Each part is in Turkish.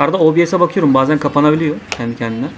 Arada OBS'e bakıyorum bazen kapanabiliyor kendi kendine.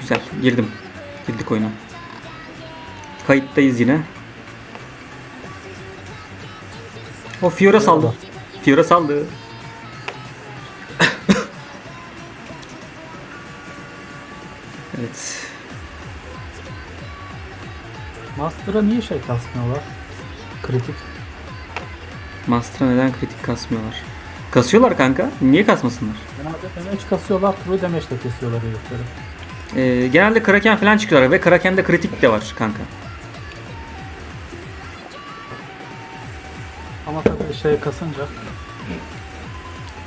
Güzel girdim. Girdik oyuna. Kayıttayız yine. O Fiora saldı. Fiora saldı. evet. Master'a niye şey kasmıyorlar? Kritik. Master'a neden kritik kasmıyorlar? Kasıyorlar kanka. Niye kasmasınlar? Genelde damage kasıyorlar, true damage de kesiyorlar herifleri. Ee, genelde Kraken falan çıkıyorlar ve Kraken'de kritik de var kanka. Ama tabii şey kasınca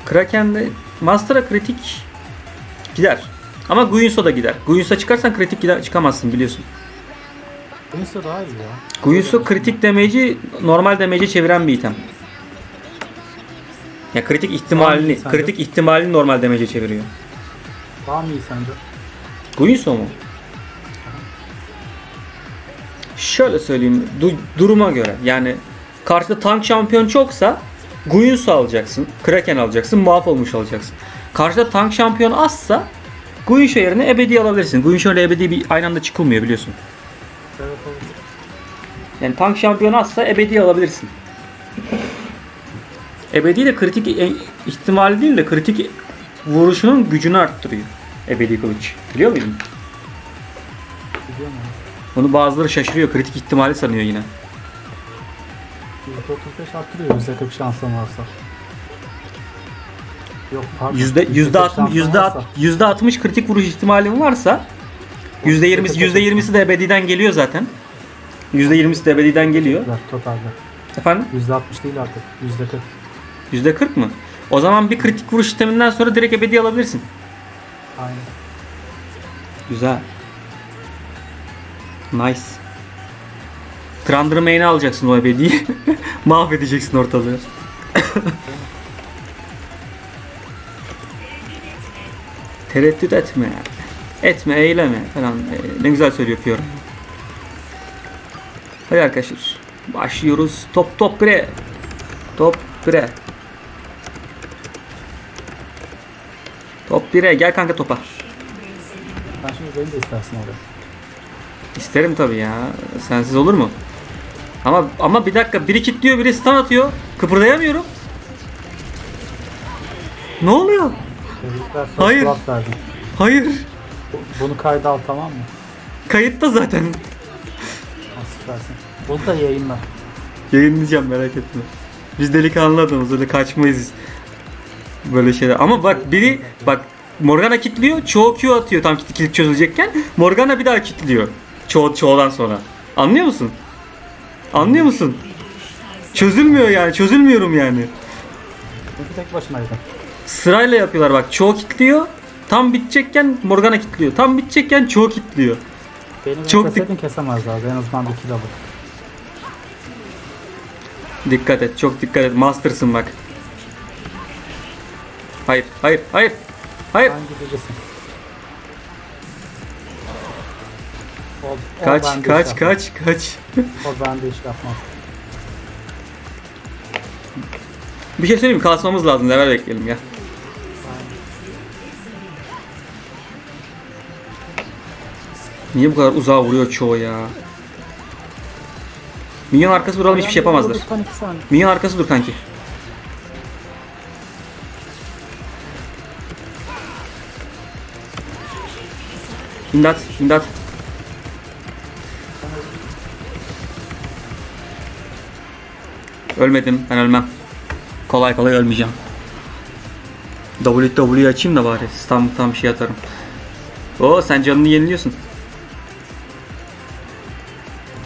Kraken'de Master'a kritik gider. Ama Guinsoo da gider. Guinsoo çıkarsan kritik gider, çıkamazsın biliyorsun. Neyse daha iyi ya. Guinsoo kritik damage'i normal damage'e çeviren bir item. Ya kritik ihtimalini, Hangi sence? kritik ihtimalini normal damage'e çeviriyor. Daha mı iyi sence? Guinsoo mu? Şöyle söyleyeyim du- duruma göre yani karşıda tank şampiyon çoksa Guinsoo alacaksın, Kraken alacaksın, mahvolmuş alacaksın. Karşıda tank şampiyon azsa Guinsoo yerine ebedi alabilirsin. Guinsoo ile ebedi bir aynı anda çıkılmıyor biliyorsun. Evet olur. Yani tank şampiyonu azsa ebedi alabilirsin. Ebedi de kritik e- ihtimali değil de kritik vuruşunun gücünü arttırıyor. Ebedi kılıç. Biliyor muydun? Biliyor musun? Bunu bazıları şaşırıyor. Kritik ihtimali sanıyor yine. %35 arttırıyor %40 şansın varsa. Yok pardon. Yüzde yüzde 40 altmış yüzde alt- yüzde altmış kritik vuruş ihtimalin varsa yüzde yirmisi yüzde yirmisi de ebediden geliyor zaten. Yüzde yirmisi de ebediden geliyor. Totalde. Efendim? %60 değil artık. %40. Yüzde kırk mı? O zaman bir kritik vuruş sisteminden sonra direkt ebedi alabilirsin. Aynen. Güzel. Nice. Trundle alacaksın o ebediyi. Mahvedeceksin ortalığı. Tereddüt etme. Etme, eyleme falan. Ee, Ne güzel söylüyor Fiora. Hadi arkadaşlar. Başlıyoruz. Top top bre. Top bre. Top bre. Gel kanka topa. Ben şimdi beni de istersin oraya. İsterim tabii ya. Sensiz olur mu? Ama ama bir dakika biri kilitliyor biri stun atıyor. Kıpırdayamıyorum. Ne oluyor? Hayır. Hayır. Bu- Bunu kayda al tamam mı? Kayıtta zaten. Ha, süpersin. Bunu da yayınla. Yayınlayacağım merak etme. Biz delikanlı adamız öyle kaçmayız. Böyle şeyler. Ama bak biri bak Morgana kilitliyor. Çoğu Q atıyor tam kilit, çözülecekken. Morgana bir daha kilitliyor. Çoğu, çoğudan sonra. Anlıyor musun? Anlıyor musun? Çözülmüyor yani. Çözülmüyorum yani. Çünkü tek başınaydın. Sırayla yapıyorlar bak. Çoğu kilitliyor. Tam bitecekken Morgana kilitliyor. Tam bitecekken çoğu kilitliyor. Beni Çok Çok keseydin kesemezlerdi. En azından bir kill alır. Dikkat et. Çok dikkat et. Master'sın bak. Hayır. Hayır. Hayır. Hayır. Hangi gideceksin? O, o Kaç kaç yapmaz. kaç kaç. O bende iş yapmaz. Bir şey söyleyeyim mi? Kasmamız lazım. Level bekleyelim ya. Niye bu kadar uzağa vuruyor çoğu ya? Minyon arkası duralım hiçbir şey yapamazlar. Minyon arkası dur kanki. İmdat, imdat. Ölmedim, ben ölmem. Kolay kolay ölmeyeceğim. WW'yi açayım da bari. Tam tam şey atarım. Oo sen canını yeniliyorsun.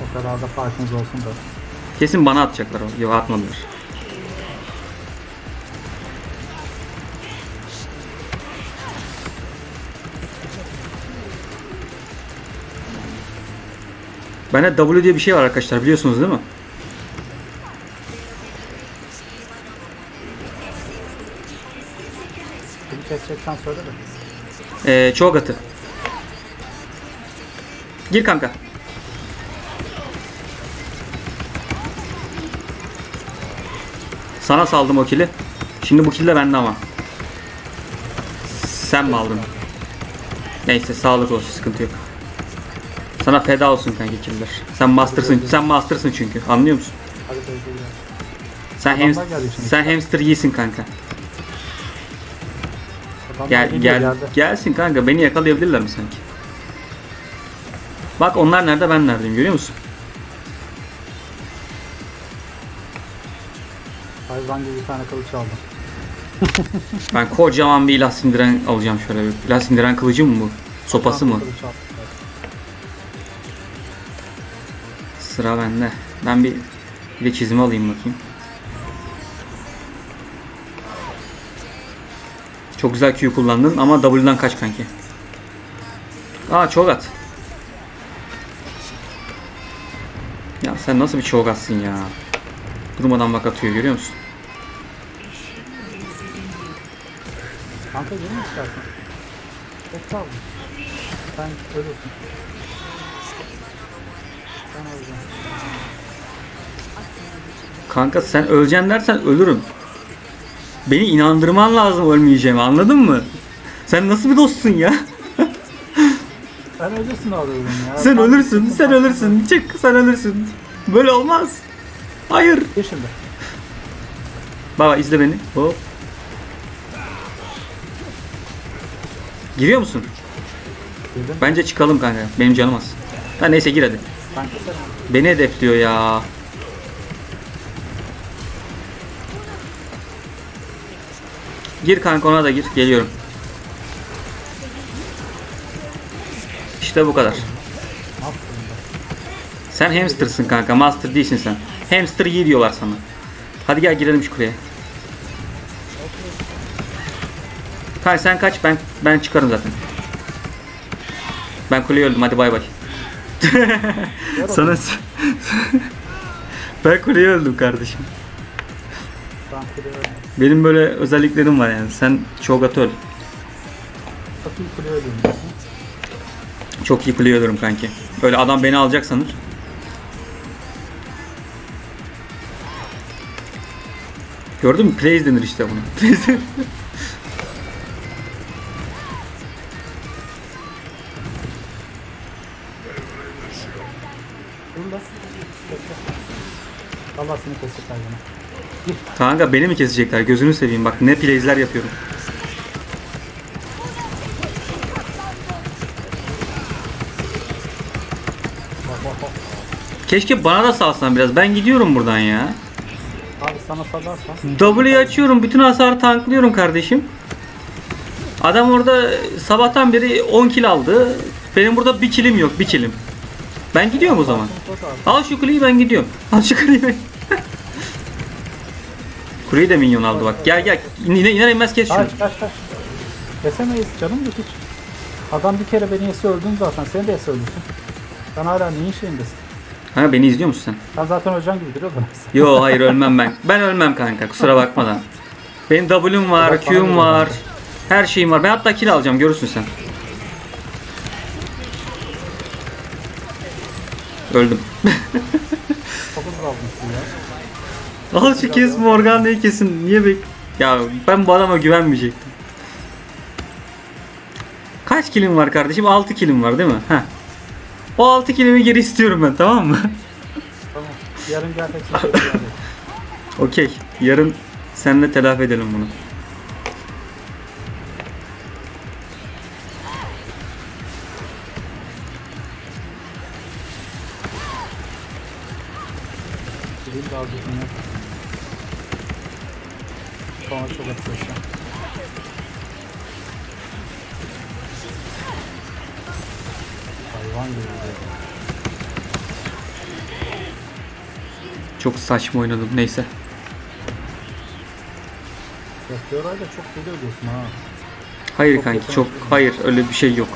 O kadar da farkınız olsun da. Kesin bana atacaklar o. Yok atmadılar. Bende W diye bir şey var arkadaşlar biliyorsunuz değil mi? Kimi keseceksen söyle de. Ee, Cho'Gath'ı. Gir kanka. Sana saldım o kili. Şimdi bu kill de bende ama. Sen mi aldın? Neyse sağlık olsun sıkıntı yok. Sana feda olsun kanka killer. Sen master'sın. Sen master'sın çünkü. Anlıyor musun? Hadi. Sen Adamlar hamster, geldi şimdi. sen hamster iyisin kanka. Adamlar Gel geliyor, gel geldi. gelsin kanka. Beni yakalayabilirler mi sanki? Bak onlar nerede ben neredeyim görüyor musun? Hayvan gibi bir tane kılıç aldım. Ben kocaman bir ilah sindiren alacağım şöyle bir. İlah sindiren kılıcı mı bu? Sopası mı? Kılıç aldım. Sıra bende. Ben bir bir de çizimi alayım bakayım. Çok güzel Q kullandın ama W'dan kaç kanki. Aa çok at. Ya sen nasıl bir çoğuk atsın ya. Durmadan bak atıyor görüyor musun? Kanka gelin istersen. Çok sağ olun. Sen ölürsün. Öleceğim. Kanka sen öleceksin dersen ölürüm. Beni inandırman lazım ölmeyeceğimi anladın mı? Sen nasıl bir dostsun ya? Sen ölürsün arıyorum ya. Sen ölürsün, sen ölürsün. Çık, sen ölürsün. Böyle olmaz. Hayır. Gir şimdi. Baba izle beni. Hop. Giriyor musun? Girdim. Bence çıkalım kanka. Benim canım az. Ha neyse gir hadi. Beni hedefliyor ya. Gir kanka ona da gir. Geliyorum. İşte bu kadar. Sen hamster'sın kanka. Master değilsin sen. Hamster iyi diyorlar sana. Hadi gel girelim şu kuleye. Kanka sen kaç ben ben çıkarım zaten. Ben kuleye öldüm hadi bay bay. sana ben kuleye öldüm kardeşim. Ben kuleye Benim böyle özelliklerim var yani. Sen çok atör. Çok iyi kuleye ölüyorum diyorsun. Çok iyi kuleye ölürüm kanki. Öyle adam beni alacak sanır. Gördün mü? Plays denir işte buna. Bekle. Allah seni kesecekler yine. Kanka beni mi kesecekler? Gözünü seveyim bak ne plays'ler yapıyorum. Keşke bana da salsan biraz. Ben gidiyorum buradan ya. Abi sana salarsan. W'yi açıyorum. Bütün hasarı tanklıyorum kardeşim. Adam orada sabahtan beri 10 kill aldı. Benim burada bir killim yok. Bir killim. Ben gidiyorum o zaman. Al şu kuleyi ben gidiyorum. Al şu kuleyi ben. Kuleyi de minyon aldı bak. Gel gel. İner, iner inmez kes şunu. Kaç kaç kaç. Kesemeyiz canım yok hiç. Adam bir kere beni yese öldün zaten. Sen de yese ölürsün. Sen hala neyin şeyindesin? Ha beni izliyor musun sen? Sen zaten öleceksin gibi duruyor bana. Yo hayır ölmem ben. Ben ölmem kanka kusura bakma da. Benim W'm var, Q'm var. Her şeyim var. Ben hatta kill alacağım görürsün sen. Öldüm. Çok hızlı aldın ya. Al şu kes Morgana'yı kesin. Niye bek... Ya ben bu adama güvenmeyecektim. Kaç kilim var kardeşim? 6 kilim var değil mi? Heh. O 6 kilimi geri istiyorum ben tamam mı? Tamam. Yarın gel. Okey. Yarın seninle telafi edelim bunu. Atıyorsun. Hayvan gibi. Çok saçma oynadım. Neyse. Ya Fiora'yla çok deli ödüyorsun ha. Hayır Çok kanki çok hayır öyle bir şey yok.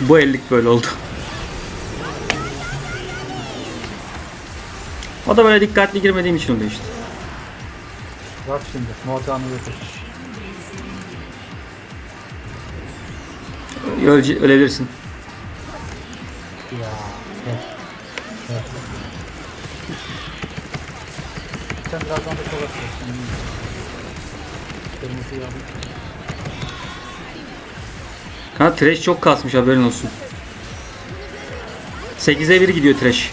Bu ellik böyle oldu. O da böyle dikkatli girmediğim için oluyor işte. Bak şimdi. Morgan'ı götür. Ölce, ölebilirsin. Ya. Evet. Evet. gideceğim birazdan da çalışacağım. Kırmızıyı alayım. Kanka Thresh çok kasmış haberin olsun. 8'e 1 gidiyor Thresh.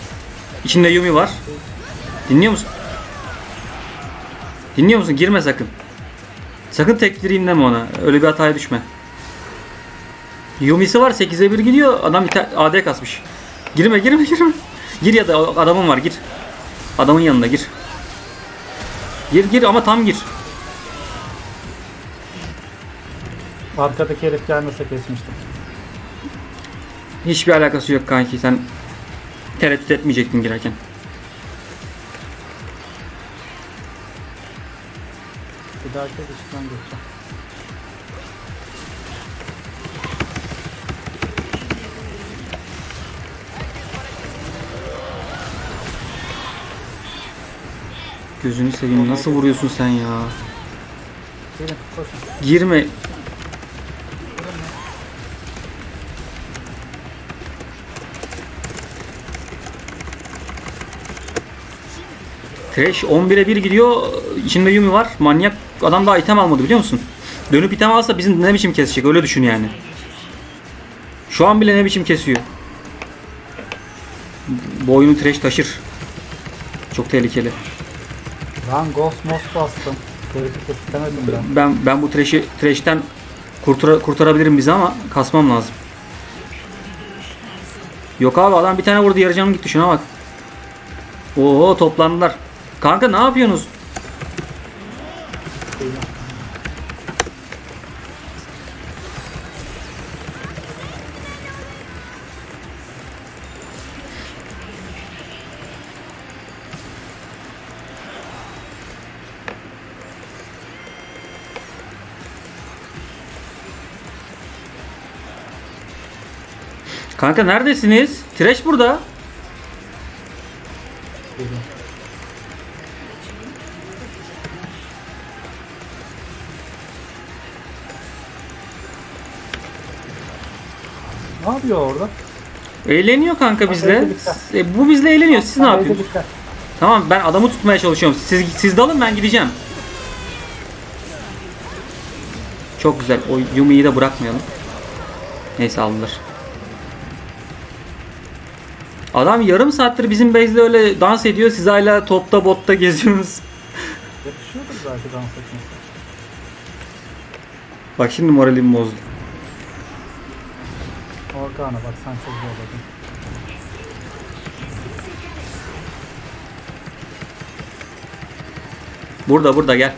İçinde Yumi var. Dinliyor musun? Dinliyor musun? Girme sakın. Sakın tektireyim deme ona. Öyle bir hataya düşme. Yumi'si var 8'e 1 gidiyor. Adam bir AD kasmış. Girme girme girme. Gir ya da adamın var gir. Adamın yanında gir. Gir gir ama tam gir. Arkadaki herif gelmese kesmiştim. Hiçbir alakası yok kanki. Sen tereddüt etmeyecektin girerken. Bir dahaki dışından geçeceğim. Gözünü seveyim. Nasıl vuruyorsun sen ya? Gelin koşun. Girme. Trash 11'e 1 gidiyor. İçinde Yumi var. Manyak adam daha item almadı biliyor musun? Dönüp item alsa bizim ne biçim kesecek öyle düşün yani. Şu an bile ne biçim kesiyor. Bu oyunu Trash taşır. Çok tehlikeli. Lan Ghost Most bastım. Herifi kesitemedim ben. Ben ben bu Trash'i Trash'ten kurtara, kurtarabilirim bizi ama kasmam lazım. Yok abi adam bir tane vurdu yarı canım gitti şuna bak. Oo toplandılar. Kanka ne yapıyorsunuz? Kanka neredesiniz? Trash burada. Ne yapıyor orada? Eğleniyor kanka bizle. E, bu bizle eğleniyor. Siz ne yapıyorsunuz? Tamam ben adamı tutmaya çalışıyorum. Siz siz dalın ben gideceğim. Çok güzel. O Yumi'yi de bırakmayalım. Neyse aldılar. Adam yarım saattir bizim base'de öyle dans ediyor. Siz hala topta botta geziyorsunuz. Yakışıyordur belki dans etmesi. Bak şimdi moralim bozdu. Organa bak sen çok zorladın. Burada burada gel.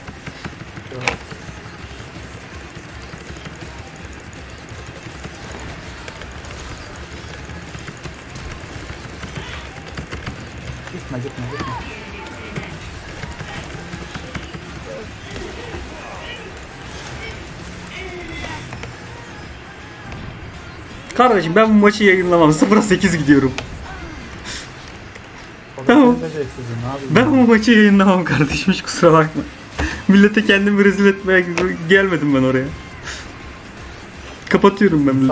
Gitme gitme gitme. Kardeşim ben bu maçı yayınlamam. 0'a 8 gidiyorum. Tamam. Ben bu maçı yayınlamam kardeşim. Hiç kusura bakma. Millete kendimi rezil etmeye gelmedim ben oraya. Kapatıyorum ben.